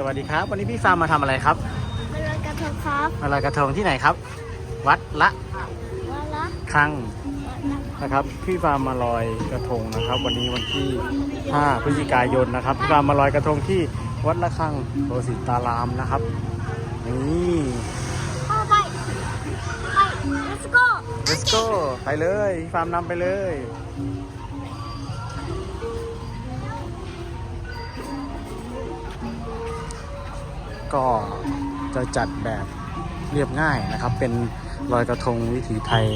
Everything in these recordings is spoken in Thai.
สวัสดีครับ วันนี้พี่ฟาร์มมาทำอะไรครับมาลอยกระทงครับมาลอยกระทงที่ไหนครับ วัดละวันละคังวันละนะครับ พี่ฟาร์มมาลอยกระทงนะครับ วันนี้วันที่ 5 พฤศจิกายนนะครับพี่ฟาร์มมาลอยกระทงที่วัดละคังโรสิตารามนะครับนี่เข้าไปไป let's go let's go ไปเลยพี่ฟาร์มนำไปเลย ก็จะจัดแบบเรียบง่ายนะครับ เป็นลอยกระทงวิถีไทย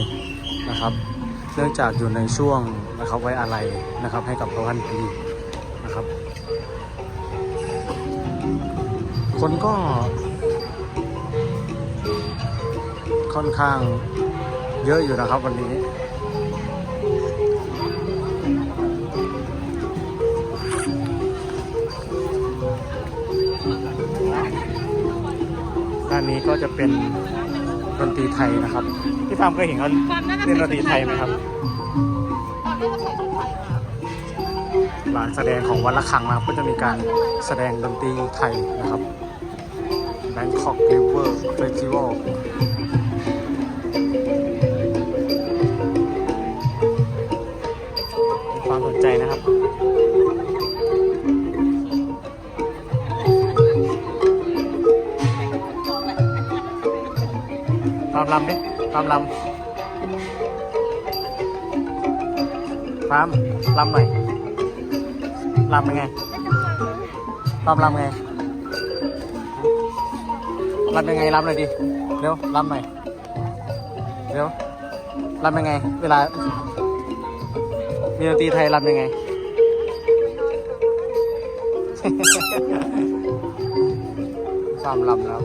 นะครับ เนื่องจากอยู่ในช่วงนะครับไว้อะไรนะครับให้กับพระพันปีนะครับ คนก็ ค่อนข้างเยอะอยู่นะครับวันนี้ ด้านนี้ก็จะเป็นดนตรีไทยนะครับพี่ฟาร์มเคยเห็นเขาเล่นดนตรีไทยไหมครับหลังแสดงของวันละครั้งนะครับก็จะมีการแสดงดนตรีไทยนะครับ Bangkok River Festival ตามลำดิตามลำตามลำหน่อยลำเป็นไงตามลำไงลำยังไงลำหน่อยดิเร็วลำหน่อยเร็วลำยังไง เวลามีดนตรีไทยลำยังไงความลำแล้ว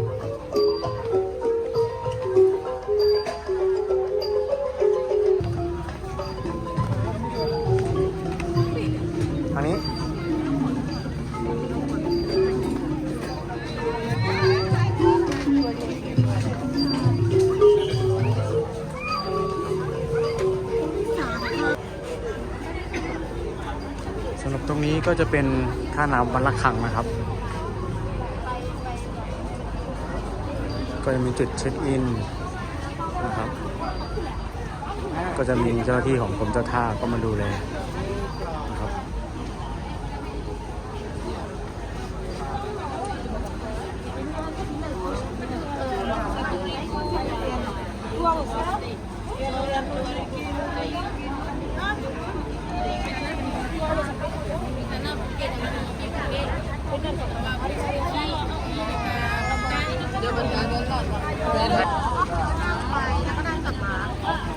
ก็จะเป็นท่าน้ำวันละครังนะครับ ก็จะมีจุดเช็คอินนะครับ ก็จะมีเจ้าหน้าที่ของกรมเจ้าท่าก็มาดูแลนะครับ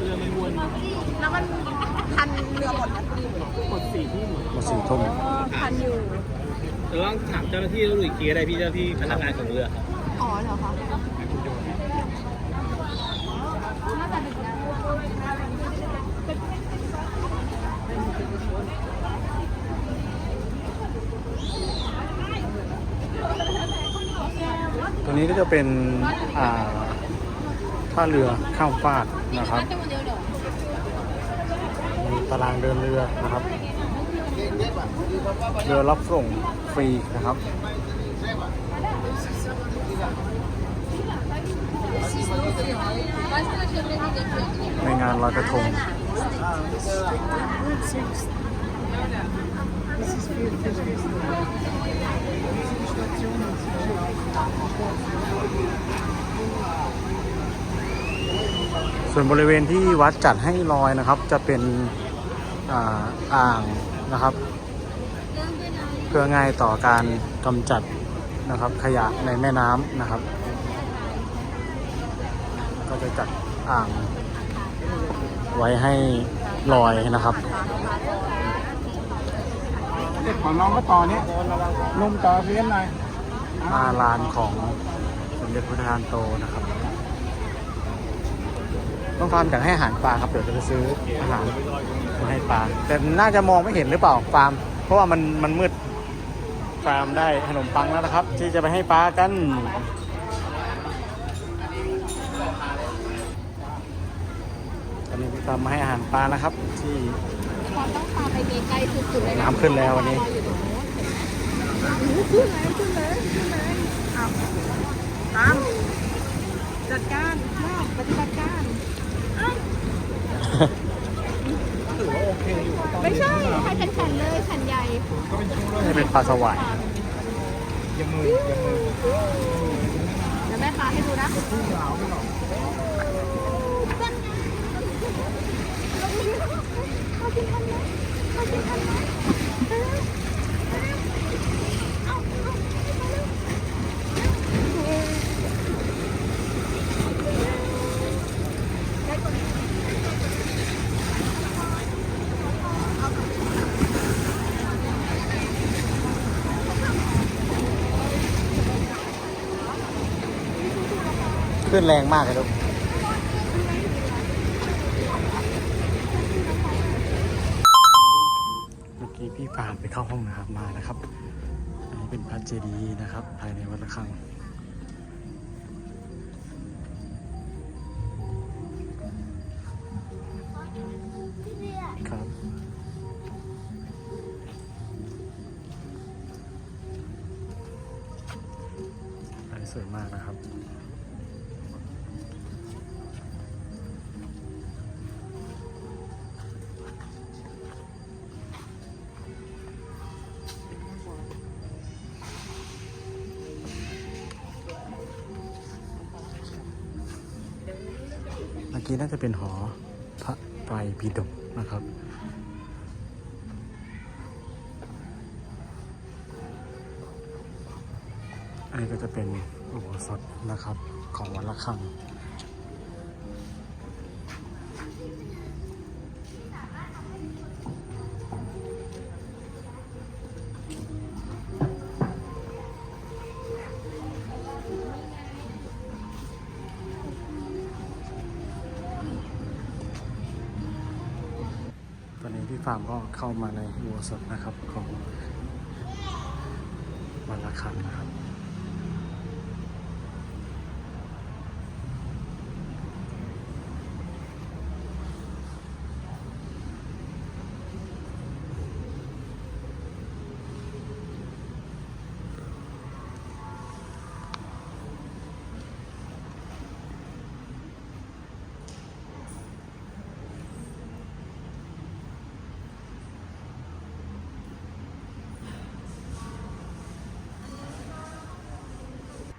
แล้วมันพันเรือหมดนะหมดสี่ทุ่มพันอยู่เดี๋ยวต้องถามเจ้าหน้าที่รู้อีกทีก็ได้พี่เจ้าหน้าที่พนักงานของเรือครับอ๋อเหรอคะตัวนี้ก็จะเป็นอ่าท่าเรือข้ามฟากนะครับมี ตารางเดินเรือนะครับ เรือรับส่งฟรีนะครับในงานลอยกระทงส่วนบริเวณที่วัดจัดให้ลอยนะครับ จะเป็น อ่าอ่างนะครับ เพื่อง่ายต่อการกำจัดนะครับขยะในแม่น้ำนะครับ ก็จะจัดอ่างไว้ให้ลอยนะครับของน้องก็ต่อเนี้ยนุ่มต่อเพี้ยนหน่อยหน้าลานของสมเด็จพระทานโตนะครับ ต้องฟาร์มอยากให้อาหารปลาครับเดี๋ยวจะไปซื้ออาหารมาให้ปลาแต่น่าจะมองไม่เห็นหรือเปล่าฟาร์ม เพราะว่ามันมันมืดฟาร์มได้ขนมปังแล้วนะครับ ที่จะไปให้ปลากันตอนนี้พี่ฟาร์มมาให้อาหารปลานะครับ ที่ความต้องพาไปไกลๆสุดๆเลยน้ำขึ้นแล้ววันนี้ขึ้นเลยขึ้นเลยขึ้นเลยอ้าตามจัดการมอบปฏิบัติการ ถือว่าโอเคอยู่ตอนไม่ใช่ให้แข็งๆเลยแผ่นใหญ่ก็เป็นช่วงเริ่มนี่เป็นปลาสวายยังมือยังมือเดี๋ยวแม่พาให้ดูนะพุ่งเหลาไม่หรอกเขากินทันไหมเขากินทันไหม ขึ้นแรงมากเลยลูกเมื่อกี้พี่ฟาร์มไปเข้าห้องน้ำมานะครับ อันนี้เป็นพระเจดีย์นะครับ ภายในวัดระฆังครับนี่สวยมากนะครับ มื่อกี้น่าจะเป็นหอพระไตรปิฎกนะครับอันนี้ก็จะเป็นอุโบสถนะครับของวัดละคัง ฟาร์มก็เข้ามาในวัวสดนะครับของวันละคังนะครับ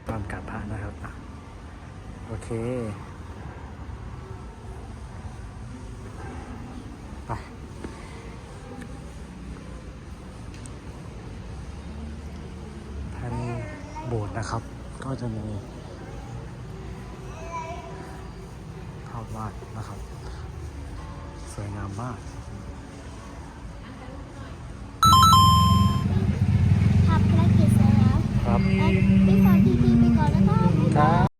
ตามกราบพระนะครับ โอเค ไป ภายในโบสถ์นะครับ ก็จะมีภาพวาดนะครับ สวยงามมากทำภารกิจเสร็จแล้วครับไปขอพี่ๆไปก่อนนะครับ ครับ